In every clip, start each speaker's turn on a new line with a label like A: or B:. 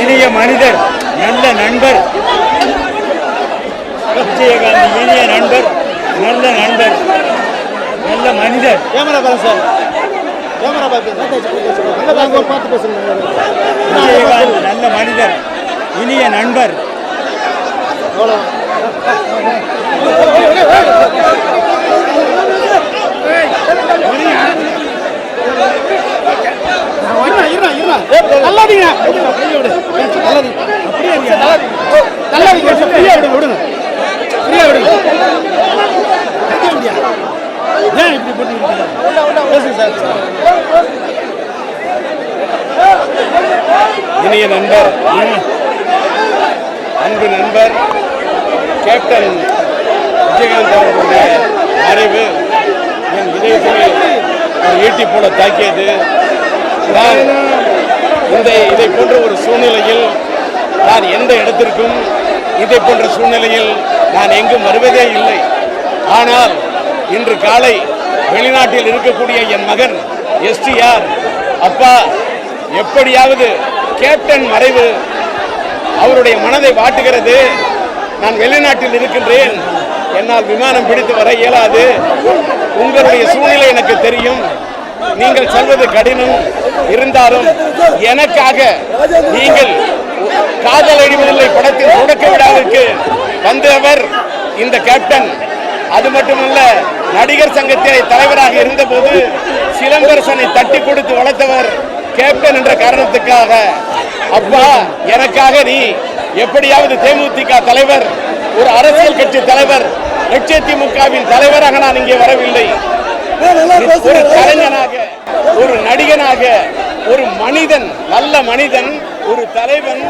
A: இனிய மனிதர் நல்ல நண்பர். விஜயகாந்த் இனிய நண்பர் நல்ல நண்பர். நல்ல மனிதர்.
B: கேமரா பாருங்க சார். கேமரா பார்த்து பேசுங்க.
A: விஜயகாந்த் நல்ல மனிதர் இனிய நண்பர்.
B: அவ்வளோ நல்லாதீங்க நல்லாதீங்க ஃப்ரீயா விடுங்க விடுங்க ஃப்ரீயா விடுங்க ஏன் இப்படி போட்டு பேசுங்க சார்
C: இனிய நண்பர் அன்பு நண்பர் கேப்டன் விஜயகாந்த் அவர்களுடைய மறைவு என் இதயத்திலே ஒரு ஈட்டி போல தாக்கியது. நான் இந்த இதை போன்ற ஒரு சூழ்நிலையில் நான் எந்த இடத்திற்கும் இதை போன்ற சூழ்நிலையில் நான் எங்கும் வருவதே இல்லை. ஆனால் இன்று காலை வெளிநாட்டில் இருக்கக்கூடிய என் மகன் எஸ்டிஆர் அப்பா எப்படியாவது கேப்டன் மறைவு அவருடைய மனதை வாட்டுகிறது. நான் வெளிநாட்டில் இருக்கின்றேன். என்னால் விமானம் பிடித்து வர இயலாது. உங்களுடைய சூழ்நிலை எனக்கு தெரியும். நீங்கள் சொல்வது கடினம். இருந்தாலும் எனக்காக நீங்கள் காதல் அடிவதில்லை படத்தின் தொடக்க விழாவிற்கு வந்தவர் இந்த கேப்டன். அது மட்டுமல்ல நடிகர் சங்கத்தை தலைவராக இருந்தபோது சிலம்பரசனை தட்டி கொடுத்து வளர்த்தவர் கேப்டன் என்ற காரணத்துக்காக. அப்பா எனக்காக நீ எப்படியாவது தேமுதிக தலைவர் ஒரு அரசியல் கட்சி தலைவர் லட்சத்திமுகவின் தலைவராக நான் இங்கே வரவில்லை. ஒரு கலைஞனாக ஒரு நடிகனாக ஒரு மனிதன் நல்ல மனிதன் ஒரு தலைவன்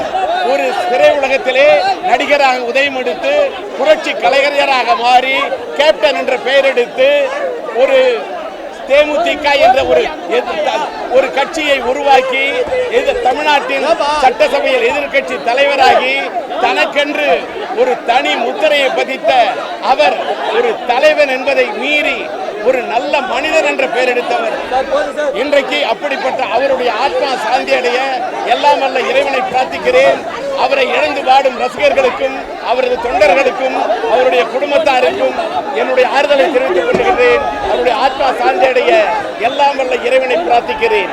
C: ஒரு திரை உலகத்திலே நடிகராக உதயம் எடுத்து புரட்சி கலைஞராக மாறி கேப்டன் என்ற பெயர் எடுத்து ஒரு தேமுதிக என்ற ஒரு ஒரு கட்சியை உருவாக்கி இது தமிழ்நாட்டின் சட்டசபையில் எதிர்க்கட்சி தலைவராகி தனக்கென்று ஒரு தனி முத்திரையை பதித்த அவர் ஒரு தலைவன் என்பதை மீறி ஒரு நல்ல மனிதன் என்ற பெயர் எடுத்தவர். இன்றைக்கு அப்படிப்பட்ட அவருடைய ஆத்மா சாந்தி அடைய எல்லாம் அல்ல இறைவனை பிரார்த்திக்கிறேன். அவரை இழந்து வாடும் ரசிகர்களுக்கும் அவரது தொண்டர்களுக்கும் அவருடைய குடும்பத்தாருக்கும் என்னுடைய ஆறுதலை தெரிவித்துக் கொள்கிறேன் அவருடைய ஆத்மா சார்ந்தடைய எல்லாம் வல்ல இறைவனை பிரார்த்திக்கிறேன்.